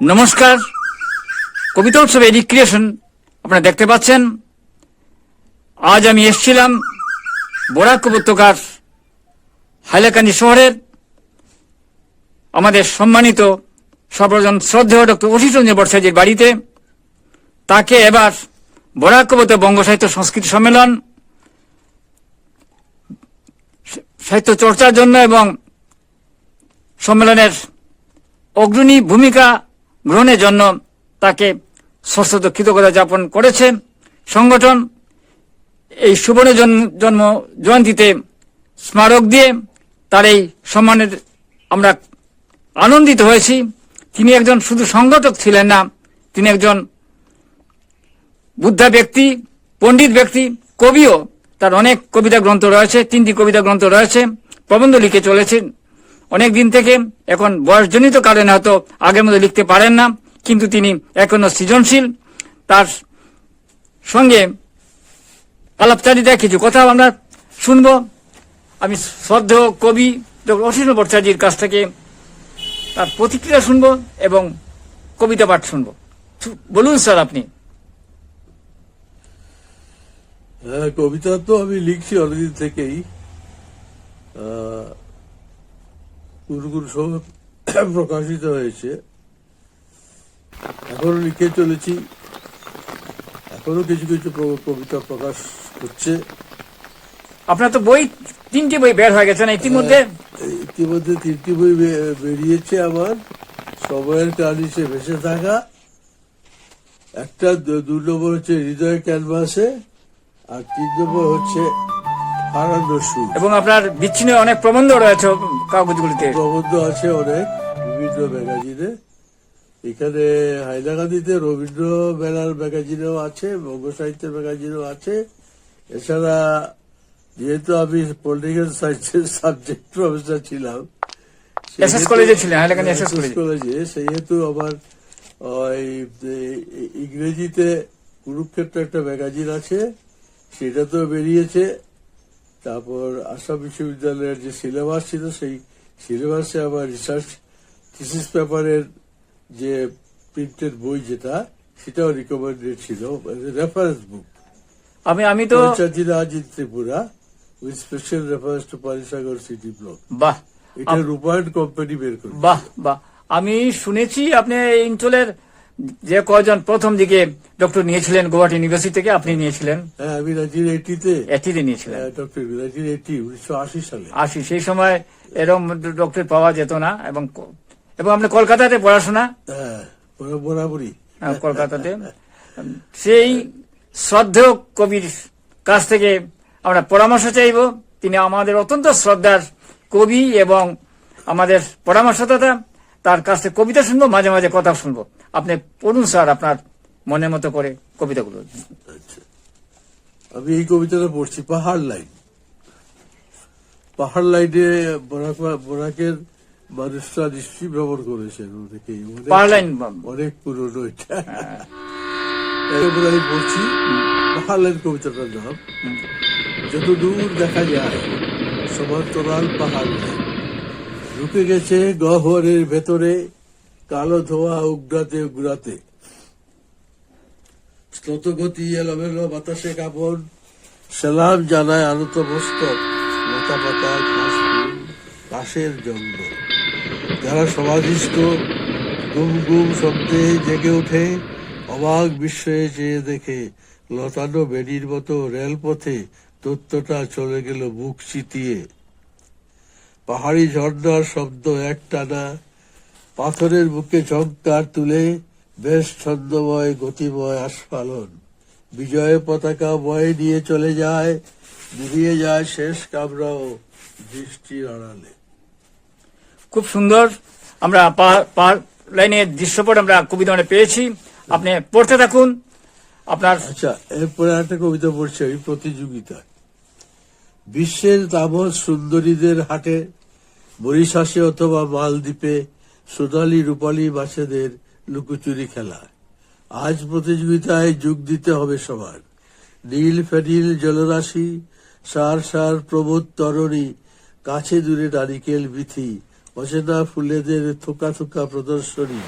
নমস্কার। কবিতা উৎসবে রিক্রিয়েশন আপনারা দেখতে পাচ্ছেন। আজ আমি এসেছিলাম বরাক উপত্যকার হাইলাকান্দি শহরের আমাদের সম্মানিত সর্বজন শ্রদ্ধেয় ডক্টর অশীষ রঞ্জন বর্ষাজির বাড়িতে। তাকে এবার বরাক উপত্যকা বঙ্গ সাহিত্য সংস্কৃতি সম্মেলন, সাহিত্য চর্চার জন্য এবং সম্মেলনের অগ্রণী ভূমিকা গ্রহণের জন্য তাকে সশ্রদ্ধ কৃতজ্ঞতা যাপন করেছে। সংগঠন এই সুবর্ণ জন্ম জন্ম জয়ন্তীতে স্মারক দিয়ে তার এই সম্মানের আমরা আনন্দিত হয়েছি। তিনি একজন শুধু সংগঠক ছিলেন না, তিনি একজন বুদ্ধা ব্যক্তি, পণ্ডিত ব্যক্তি, কবিও। তার অনেক কবিতা গ্রন্থ রয়েছে, তিনটি কবিতা গ্রন্থ রয়েছে, প্রবন্ধ লিখে চলেছেন। অনেক দিন থেকে এখন বয়সজনিত কারণে হয়তো আগের মতো লিখতে পারেন না, কিন্তু তিনি এখনও সৃজনশীল। তার সঙ্গে আলাপচারিতায় কিছু কথা আমরা শুনব। আমি শ্রদ্ধ কবি ডক্টর অসীম ভট্টাচার্যের কাছ থেকে তার প্রতিক্রিয়া শুনব এবং কবিতা পাঠ শুনব। বলুন স্যার আপনি। হ্যাঁ কবিতা তো আমি লিখছি অনেকদিন থেকেই। কোন কোন প্রকাশিত হয়েছে। এখনও লিখে চলেছি। এখনও কিছু কিছু কবিতা প্রকাশ হচ্ছে। আপনার তো বই তিনটি বই বের হয়ে গেছে না ইতিমধ্যে? ইতিমধ্যে তিনটি বই বেরিয়েছে আমার। সময়ের কালিশে ভেসে থাকা। একটা দু নম্বর হচ্ছে হৃদয় ক্যানভাসে আর তিন নম্বর হচ্ছে এবং আপনার বিচ্ছিন্ন অনেক প্রবন্ধ রয়েছে কাগজগুলিতে। প্রবন্ধ আছে অনেক বিভিন্ন ম্যাগাজিনে। এখানে হাইলাকান্দিতে রবীন্দ্র মেলার ম্যাগাজিনও আছে বঙ্গ সাহিত্যের ম্যাগাজিনও আছে। এছাড়া যেহেতু আমি পলিটিক্যাল সায়েন্সের সাবজেক্ট প্রফেসর ছিলাম কলেজে কলেজে। কলেজে সেহেতু আমার ওই ইংরেজিতে কুরুক্ষেত্র একটা ম্যাগাজিন আছে সেটা তো বেরিয়েছে। তারপর আসাম বিশ্ববিদ্যালয়ের যে সিলেবাস ছিল সেই সিলেবাসে আমার রিসার্চ থিসিস পেপারের যে প্রিন্টেড বই যেটা সেটাও রিকমেন্ডেড ছিল রেফারেন্স বুক আমি আমি তো in Tripura with special reference to Parisagar city block বাহ। এটা রূপায়ণ কোম্পানি বের করে বাহ বাহ। আমি শুনেছি আপনি এই অঞ্চলের যে কয়জন প্রথম দিকে ডক্টর নিয়েছিলেন গুয়াহাটি ইউনিভার্সিটি থেকে আপনি নিয়েছিলেন? হ্যাঁ আমি নাইনটিন এইটিতে এটিতে নিয়েছিলেন। ডক্টর নাইনটিন এইটি উনিশশো আশি সালে। আসি সেই সময় এরকম ডক্টর পাওয়া যেত না এবং এবং আপনি কলকাতাতে পড়াশোনা? হ্যাঁ বরাবরই। কলকাতাতে। সেই শ্রদ্ধেয় কবির কাছ থেকে আমরা পরামর্শ চাইব। তিনি আমাদের অত্যন্ত শ্রদ্ধার কবি এবং আমাদের পরামর্শদাতা। তার কাছ থেকে কবিতা শুনব মাঝে মাঝে কথা শুনব। আপনি পড়ুন স্যার আপনার মনে মতো করে কবিতাগুলো। আচ্ছা। আমি এই কবিতাটা পড়ছি পাহাড় লাইন। পাহাড় লাইনে বরাক বরাকের মানুষরা নিশ্চয়ই ভ্রমণ করেছেন অনেকেই। অনেক- পাহাড় লাইন অনেক পুরনো এটা। আমি পড়ছি পাহাড় লাইন কবিতাটার নাম যত দূর দেখা যায় সমান্তরাল পাহাড় লাইন। ঢুকে গেছে গহ্বরের ভেতরে কালো ধোয়া উগড়াতে উগড়াতে স্রোতগতি এলোমেলো বাতাসে কাপড় সালাম জানায় আনত মস্তক লতা পাতা ঘাস ঘাসের জঙ্গল। যারা সমাধিস্থ, গুম গুম শব্দে জেগে ওঠে, অবাক বিস্ময়ে চেয়ে দেখে, লতানো বেডির মতো রেলপথে তথ্যটা চলে গেল বুক চিতিয়ে। পাহাড়ি ঝর্ণার শব্দ একটানা পাথরের বুকে ঝঙ্কার তুলে বেশ ছন্দময় গতিময় আস্ফালন বিজয় পতাকা বয়ে নিয়ে চলে যায় নিভিয়ে যায় শেষ কামরাও দৃষ্টির আড়ালে। খুব সুন্দর। আমরা পাহাড় লাইনের দৃশ্যপট আমরা কবিতা মানে পেয়েছি। আপনি পড়তে থাকুন। আপনার আচ্ছা এরপরে একটা কবিতা পড়ছে ওই প্রতিযোগিতা বিশ্বের তামস সুন্দরীদের হাটে মরিশাসে অথবা মালদ্বীপে সোনালি রূপালী বাচ্চাদের লুকোচুরি খেলা। আজ প্রতিযোগিতায় যোগ দিতে হবে সবার। নীল ফেনিল জলরাশি, সার সার প্রবোধ তরণী, কাছে দূরে নারিকেল বিথি, অচেনা ফুলেদের থোকা থোকা প্রদর্শনী।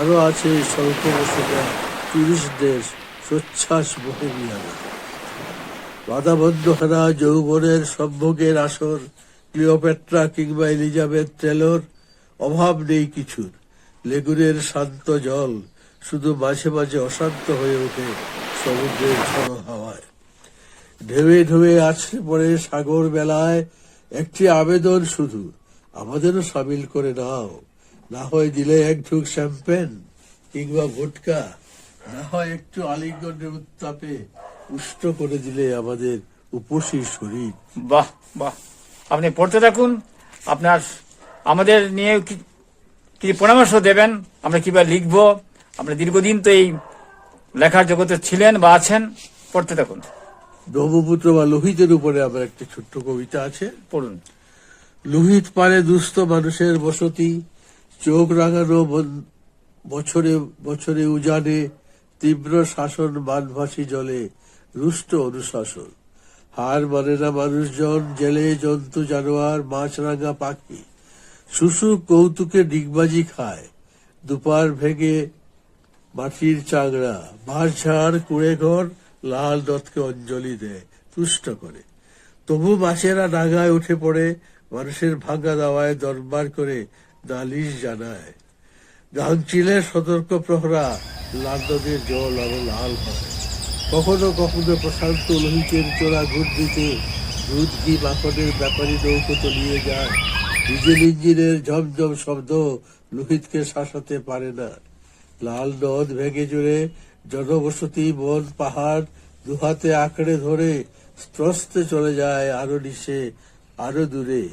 আরও আছে স্বল্প বসতা টুরিস্টদের স্বচ্ছ্বাস বহেমিয়ানা। বাধাবন্ধহারা যৌবনের সম্ভোগের আসর, ক্লিওপেট্রা কিংবা এলিজাবেথ টেলর অভাব নেই কিছুর। লেগুনের শান্ত জল শুধু মাঝে মাঝে অশান্ত হয়ে ওঠে সমুদ্রের ঝড়ো হাওয়ায়। ঢেউয়ে ঢেউয়ে আছড়ে পড়ে সাগর বেলায় একটি আবেদন শুধু, আমাদেরও সামিল করে নাও। না হয় দিলে এক ঢুক শ্যাম্পেন কিংবা ভোটকা, না হয় একটু আলিঙ্গনের উত্তাপে উষ্ণ করে দিলে আমাদের উপসী শরীর। বাহ বাহ। আপনি পড়তে থাকুন, আপনার আমাদের নিয়ে কি- পরামর্শ দেবেন? আমরা কীভাবে লিখব? আমরা দীর্ঘদিন তো এই লেখার জগতে ছিলেন বা আছেন পড়তে থাকুন। ব্রহ্মপুত্র বা লোহিতের উপরে আমার একটা ছোট্ট কবিতা আছে। পড়ুন। লোহিত পারে দুস্থ মানুষের বসতি চোখ রাঙানো বছরে বছরে উজানে তীব্র শাসন বানভাসী জলে রুষ্ট অনুশাসন। হার মানে না মানুষজন জেলে জন্তু জানোয়ার মাছরাঙা পাখি। শুশু কৌতুকে ডিগবাজি খায়। দুপার ভেঙে মাটির চাংড়া বাঁশঝাড় কুড়ে ঘর লাল দত্তকে অঞ্জলি দেয়, তুষ্ট করে। তবু মাছেরা ডাঙায় উঠে পড়ে, মানুষের ভাঙা দাওয়ায় দরবার করে নালিশ জানায়। গাংচিলের সতর্ক প্রহরা লাল জল আরও লাল হয়। কখনো কখনো প্রশান্ত লোহিতের চোরা ঘুর দিতে, দুধ ঘি মাখনের ব্যাপারী নৌকো তলিয়ে যায়। ডিজেল ইঞ্জিনের ঝমঝম শব্দ লোহিতকে শাসাতে পারে না। লাল নদ ভেঙে জুড়ে জনবসতি, বন, পাহাড় দুহাতে আঁকড়ে ধরে স্ত্রস্তে চলে যায় আরও নিচে, আরও দূরে।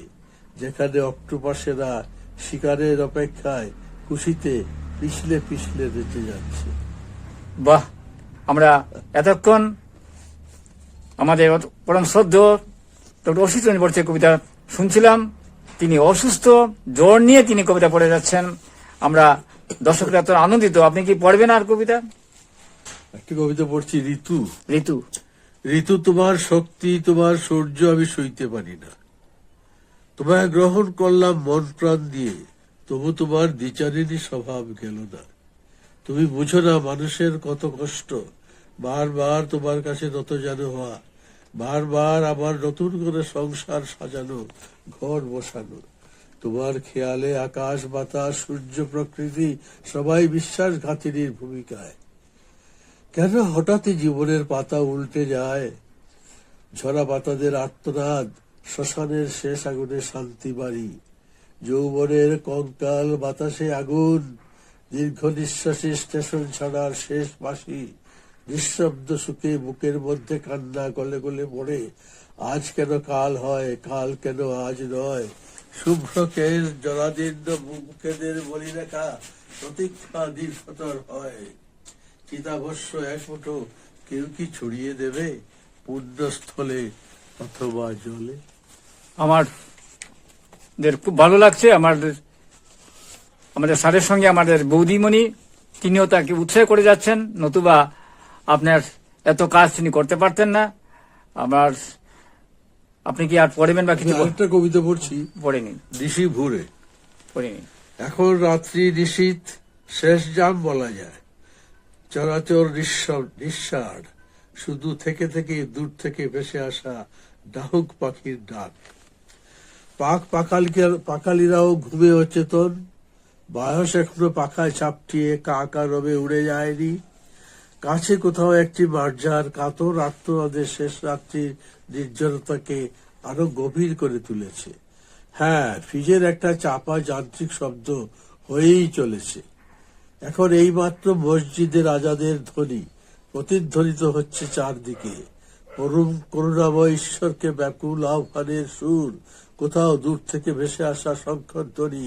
যেখানে অক্টোপাসেরা শিকারের অপেক্ষায় খুশিতে পিছলে পিছলে বেঁচে যাচ্ছে। বাহ! আমরা এতক্ষণ আমাদের পরম শ্রদ্ধ ডক্টর অসিত কবিতা শুনছিলাম। তিনি অসুস্থ জ্বর নিয়ে তিনি কবিতা পড়ে যাচ্ছেন। আমরা দর্শকরা এত আনন্দিত আপনি কি পড়বেন আর কবিতা? একটি কবিতা পড়ছি ঋতু। ঋতু। ঋতু তোমার শক্তি তোমার সূর্য আমি সইতে পারি না। তোমায় গ্রহণ করলাম মন প্রাণ দিয়ে তবু তোমার দ্বিচারিণী স্বভাব গেল না। তুমি বুঝো না মানুষের কত কষ্ট বারবার তোমার কাছে নত যেন হওয়া। বারবার আবার নতুন করে সংসার সাজানো, ঘর বসানো। তোমার খেয়ালে আকাশ, বাতাস, সূর্য, প্রকৃতি, সবাই বিশ্বাসঘাতিনীর ভূমিকায়। কেন হঠাৎই জীবনের পাতা উল্টে যায়? ঝরা পাতাদের আর্তনাদ, শ্মশানের শেষ আগুনে শান্তি বাড়ি। যৌবনের কঙ্কাল, বাতাসে আগুন, দীর্ঘ নিঃশ্বাসে স্টেশন ছাড়ার শেষ বাসি নিঃশব্দ সুখে বুকের মধ্যে কান্না, গলে গলে পড়ে আজ কেন কাল হয়, কাল কেন আজ নয়? শুভ্র কেশ জরাদীর্ণ বুকেদের বলি রেখা প্রতীক্ষা দীর্ঘতর হয়। চিতাভস্য এক মুঠো, কেউ কি ছড়িয়ে দেবে পুণ্যস্থলে অথবা জলে? আমার দের খুব ভালো লাগছে আমাদের আমাদের স্যারের সঙ্গে আমাদের বৌদিমণি, তিনিও তাকে উৎসাহ করে যাচ্ছেন, নতুবা আপনার এত কাজ তিনি করতে পারতেন না। আমার আপনি কি আর পড়বেন বা কিছু আরেকটা কবিতা পড়ছি। পড়েনি নিশি ভুরে। পড়েনি এখন রাত্রি নিশীত শেষ জাম বলা যায়। চরাচর নিঃসার শুধু থেকে থেকে দূর থেকে ভেসে আসা ডাহুক পাখির ডাক। পাক পাকালিকা পাকালিরাও ঘুমে অচেতন। বয়স এখনও পাখায় চাপটিয়ে কাকা রবে উড়ে যায়নি। কাছে কোথাও একটি মার্জার কাতর আত্মনাদের শেষ রাত্রির নির্জনতাকে আরও গভীর করে তুলেছে। হ্যাঁ ফ্রিজের একটা চাপা যান্ত্রিক শব্দ হয়েই চলেছে। এখন এইমাত্র মসজিদের আজাদের ধ্বনি প্রতিধ্বনিত হচ্ছে চারদিকে। পরম করুণাময় ঈশ্বরকে ব্যাকুল আহ্বানের সুর, কোথাও দূর থেকে ভেসে আসা শঙ্কর ধ্বনি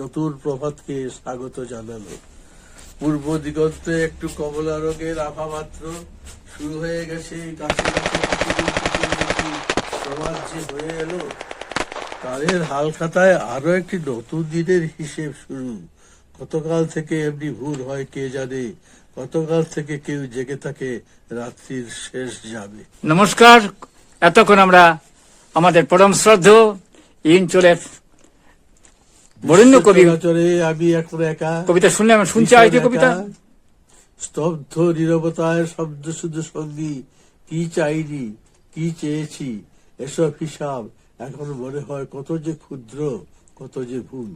নতুন প্রভাতকে স্বাগত জানালো। পূর্ব দিগন্তে একটু কমলা রঙের আভা মাত্র। শুরু হয়ে গেছে কুকুর প্রভাত যে হয়ে এলো, তাদের হালখাতায় আরও একটি নতুন দিনের হিসেব শুরু। কতকাল থেকে এমনি ভুল হয় কে জানে, কতকাল থেকে কেউ জেগে থাকে, রাত্রির শেষ যাবে। নমস্কার, এতক্ষণ আমরা আমাদের পরম শ্রদ্ধ ইনচলের বরেণ্য কবি। আমি এখন একা। কবিতা শুনলে আমি শুনছি ভীষণ কবিতা। স্তব্ধ নিরবতায় শব্দ শুধু সঙ্গী। কি চাইনি? কি চেয়েছি? এসব হিসাব এখন মনে হয় কত যে ক্ষুদ্র কত যে ভুল।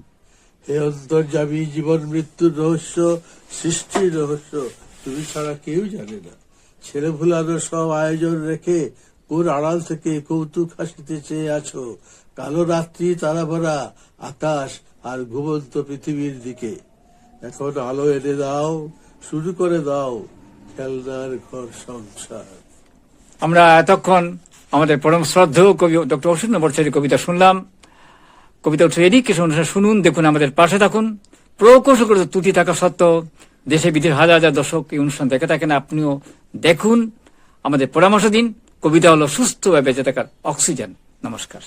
হে অন্তর্যামী জীবন মৃত্যুর রহস্য সৃষ্টির রহস্য তুমি ছাড়া কেউ জানে না। ছেলে ভুলানো সব আয়োজন রেখে কোন আড়াল থেকে কৌতুক হাসিতে চেয়ে আছো? কালো রাত্রি তারা ভরা আকাশ আর ঘুমন্ত পৃথিবীর দিকে। এখন আলো এনে দাও, শুরু করে দাও খেলনার ঘর সংসার। আমরা এতক্ষণ আমাদের পরম শ্রদ্ধেয় কবি ডক্টর অসীম বর্ষারী কবিতা শুনলাম। কবিতা উঠে এদিক কিছু অনুষ্ঠান শুনুন, দেখুন আমাদের পাশে থাকুন। প্রকৌশলগত ত্রুটি থাকা সত্ত্বেও দেশে বিদেশে হাজার হাজার দর্শক এই অনুষ্ঠান দেখে থাকেন, আপনিও দেখুন। আমাদের পরামর্শ দিন, কবিতা হলো সুস্থ বেঁচে থাকার অক্সিজেন। নমস্কার।